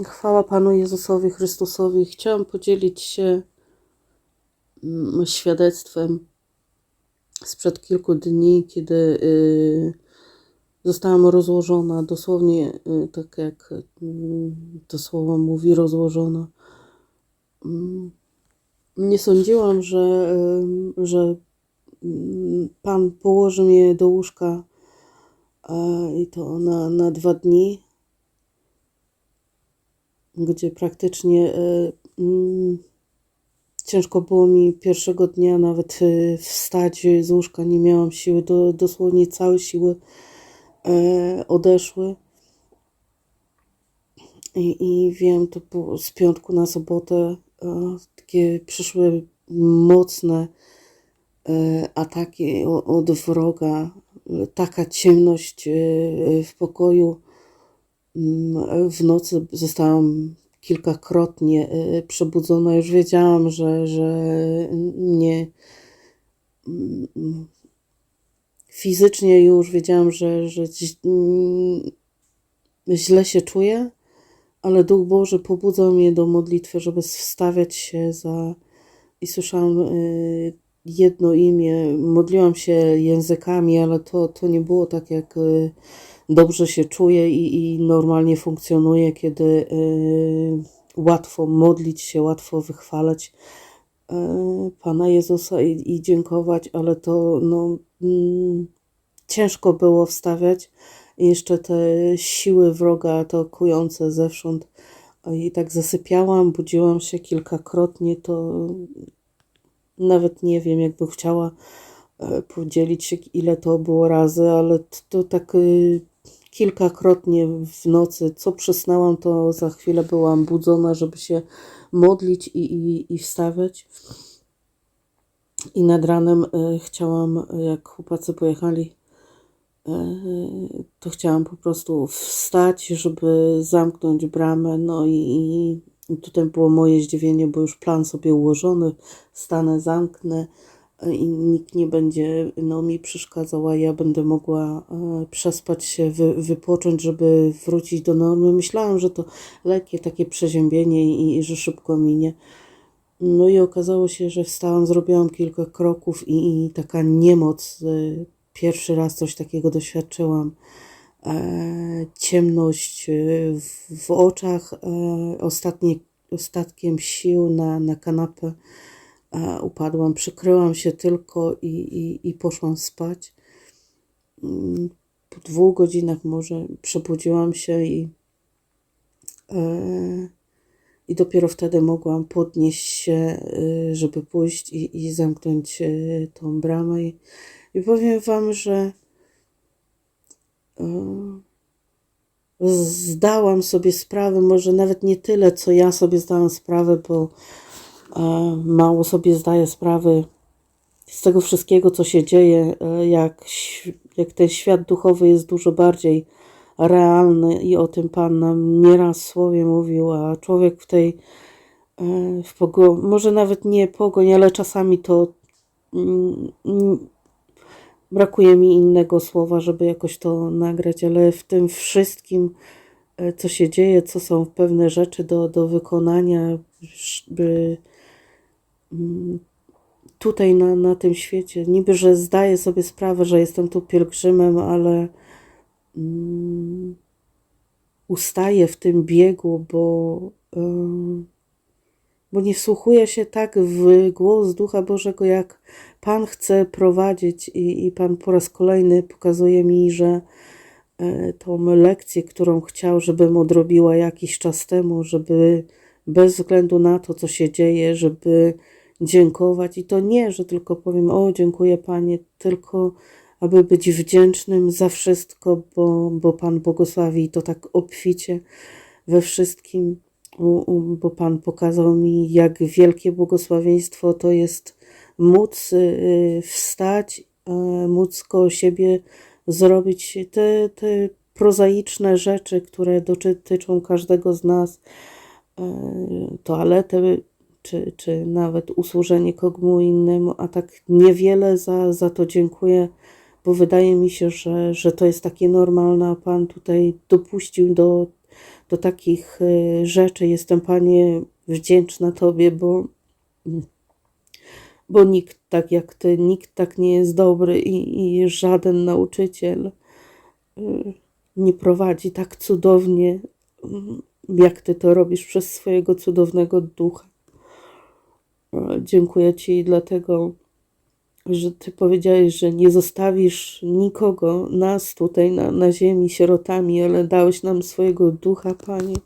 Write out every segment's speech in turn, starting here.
Chwała Panu Jezusowi Chrystusowi. Chciałam podzielić się mm, świadectwem sprzed kilku dni, kiedy y, zostałam rozłożona, dosłownie y, tak jak y, to słowo mówi, rozłożona. Mm, Nie sądziłam, że, y, że mm, Pan położy mnie do łóżka i to na, na dwa dni, gdzie praktycznie y, mm, ciężko było mi pierwszego dnia nawet y, wstać z łóżka, nie miałam siły, do, dosłownie całe siły e, odeszły. I, I wiem, to było z piątku na sobotę e, takie przyszły mocne e, ataki od wroga, e, taka ciemność e, w pokoju. Mm, W nocy zostałam kilkakrotnie e, przebudzona. Już wiedziałam, że, że nie mm, fizycznie już wiedziałam, że, że mm, źle się czuję, ale Duch Boży pobudzał mnie do modlitwy, żeby wstawiać się za i słyszałam y, jedno imię, modliłam się językami, ale to, to nie było tak, jak y, dobrze się czuję i, i normalnie funkcjonuję, kiedy y, łatwo modlić się, łatwo wychwalać y, Pana Jezusa i, i dziękować, ale to no, mm, ciężko było wstawiać. I jeszcze te siły wroga atakujące zewsząd. I tak zasypiałam, budziłam się kilkakrotnie, to nawet nie wiem, jakbym chciała e, podzielić się, ile to było razy, ale t- to tak y, kilkakrotnie w nocy, co przysnęłam, to za chwilę byłam budzona, żeby się modlić i, i, i wstawiać. I nad ranem e, chciałam, jak chłopacy pojechali, e, to chciałam po prostu wstać, żeby zamknąć bramę. No i, i tutaj było moje zdziwienie, bo już plan sobie ułożony, stanę, zamknę i nikt nie będzie no, mi przeszkadzał, a ja będę mogła e, przespać się, wy, wypocząć, żeby wrócić do normy. Myślałam, że to lekkie takie przeziębienie i, i że szybko minie. No i okazało się, że wstałam, zrobiłam kilka kroków i, i taka niemoc. y, Pierwszy raz coś takiego doświadczyłam. E, ciemność y, w, w oczach, e, ostatnie, ostatkiem sił na, na kanapę. E, upadłam, przykryłam się tylko i, i, i poszłam spać. Mm, Po dwóch godzinach może przebudziłam się i e, i dopiero wtedy mogłam podnieść się, y, żeby pójść i, i zamknąć y, tą bramę. I, i powiem Wam, że zdałam sobie sprawę, może nawet nie tyle, co ja sobie zdałam sprawę, bo e, mało sobie zdaję sprawy z tego wszystkiego, co się dzieje, e, jak, jak ten świat duchowy jest dużo bardziej realny i o tym Pan nam nieraz w słowie mówił, a człowiek w tej e, w pogo- może nawet nie pogoń, ale czasami to mm, brakuje mi innego słowa, żeby jakoś to nagrać, ale w tym wszystkim, e, co się dzieje, co są pewne rzeczy do, do wykonania, by tutaj na, na tym świecie, niby, że zdaję sobie sprawę, że jestem tu pielgrzymem, ale mm, ustaję w tym biegu, bo, bo nie wsłuchuję się tak w głos Ducha Bożego, jak Pan chce prowadzić i, i Pan po raz kolejny pokazuje mi, że e, tą lekcję, którą chciał, żebym odrobiła jakiś czas temu, żeby bez względu na to, co się dzieje, żeby dziękować. I to nie, że tylko powiem, o dziękuję Panie, tylko aby być wdzięcznym za wszystko, bo, bo Pan błogosławi to tak obficie we wszystkim, bo Pan pokazał mi, jak wielkie błogosławieństwo to jest móc y, wstać, e, móc koło siebie zrobić te, te prozaiczne rzeczy, które dotyczą każdego z nas, e, toaletę, czy, czy nawet usłużenie komu innemu, a tak niewiele za, za to dziękuję, bo wydaje mi się, że, że to jest takie normalne, a Pan tutaj dopuścił do do takich y, rzeczy. Jestem, Panie, wdzięczna Tobie, bo, bo nikt tak jak Ty, nikt tak nie jest dobry i, i żaden nauczyciel y, nie prowadzi tak cudownie, mm, jak Ty to robisz przez swojego cudownego ducha. Dziękuję Ci dlatego, że Ty powiedziałeś, że nie zostawisz nikogo, nas tutaj na, na ziemi sierotami, ale dałeś nam swojego ducha, Panie.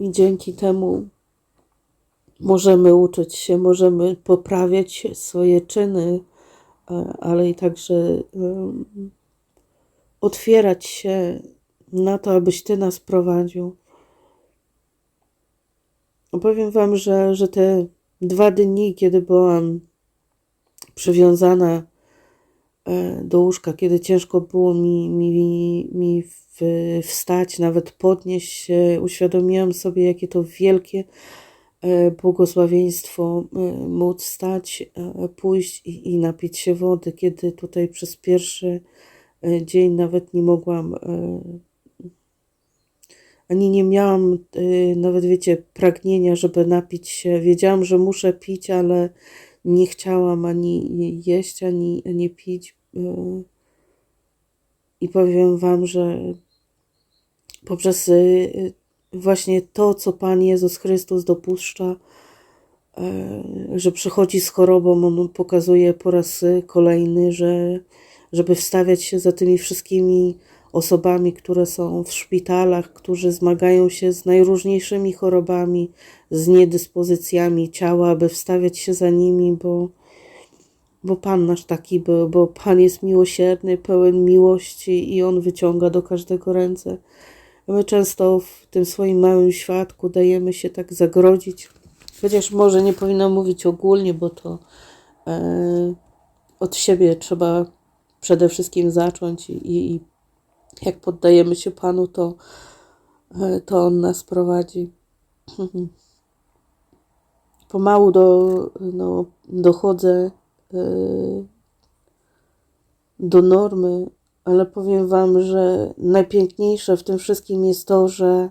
I dzięki temu możemy uczyć się, możemy poprawiać swoje czyny, ale i także otwierać się na to, abyś Ty nas prowadził. Opowiem Wam, że, że te dwa dni, kiedy byłam przywiązana e, do łóżka, kiedy ciężko było mi, mi, mi wstać, nawet podnieść się, uświadomiłam sobie, jakie to wielkie e, błogosławieństwo e, móc stać, pójść i, i napić się wody, kiedy tutaj przez pierwszy dzień nawet nie mogłam ani nie miałam nawet, wiecie, pragnienia, żeby napić się. Wiedziałam, że muszę pić, ale nie chciałam ani jeść, ani, ani pić. Y, I powiem Wam, że poprzez y, właśnie to, co Pan Jezus Chrystus dopuszcza, y, że przychodzi z chorobą, On pokazuje po raz kolejny, że żeby wstawiać się za tymi wszystkimi osobami, które są w szpitalach, którzy zmagają się z najróżniejszymi chorobami, z niedyspozycjami ciała, aby wstawiać się za nimi, bo, bo Pan nasz taki był, bo Pan jest miłosierny, pełen miłości i On wyciąga do każdego ręce. My często w tym swoim małym świadku dajemy się tak zagrodzić, chociaż może nie powinno mówić ogólnie, bo to e, od siebie trzeba przede wszystkim zacząć i, i jak poddajemy się Panu, to, e, to On nas prowadzi. Pomału do, no, dochodzę e, do normy, ale powiem Wam, że najpiękniejsze w tym wszystkim jest to, że,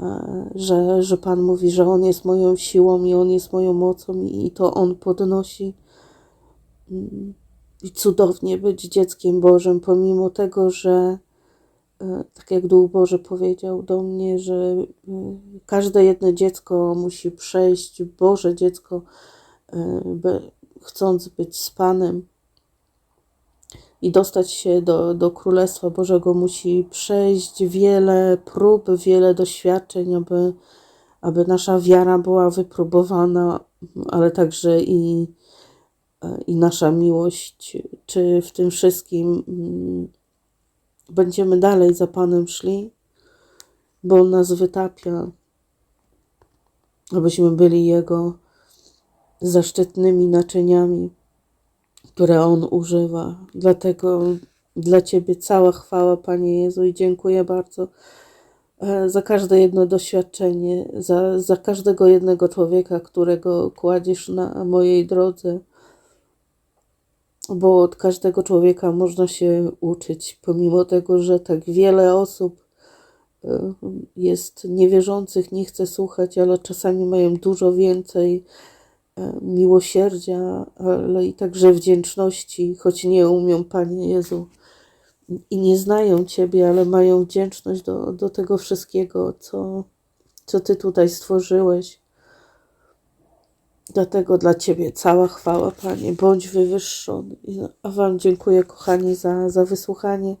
e, że, że Pan mówi, że On jest moją siłą i On jest moją mocą i to On podnosi. Mm, I cudownie być dzieckiem Bożym, pomimo tego, że tak jak Duch Boży powiedział do mnie, że e, każde jedno dziecko musi przejść, Boże dziecko, e, chcąc być z Panem i dostać się do, do Królestwa Bożego, musi przejść wiele prób, wiele doświadczeń, aby, aby nasza wiara była wypróbowana, ale także i, i nasza miłość. Czy w tym wszystkim mm, będziemy dalej za Panem szli, bo On nas wytapia, abyśmy byli Jego zaszczytnymi naczyniami, które On używa. Dlatego dla Ciebie cała chwała, Panie Jezu, i dziękuję bardzo e, za każde jedno doświadczenie, za, za każdego jednego człowieka, którego kładziesz na mojej drodze bo od każdego człowieka można się uczyć, pomimo tego, że tak wiele osób e, jest niewierzących, nie chce słuchać, ale czasami mają dużo więcej e, miłosierdzia, ale i także wdzięczności, choć nie umią, Panie Jezu, i nie znają Ciebie, ale mają wdzięczność do, do tego wszystkiego, co, co Ty tutaj stworzyłeś. Dlatego dla Ciebie cała chwała, Panie, bądź wywyższony. A Wam dziękuję, kochani, za, za wysłuchanie.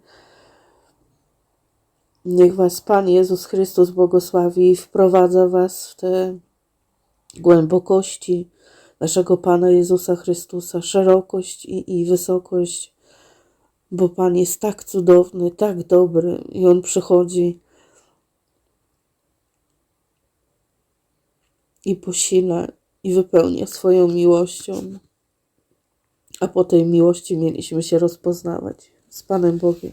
Niech Was Pan Jezus Chrystus błogosławi i wprowadza Was w te głębokości naszego Pana Jezusa Chrystusa, szerokość i, i wysokość, bo Pan jest tak cudowny, tak dobry i On przychodzi i posila i wypełnia swoją miłością. A po tej miłości mieliśmy się rozpoznawać z Panem Bogiem.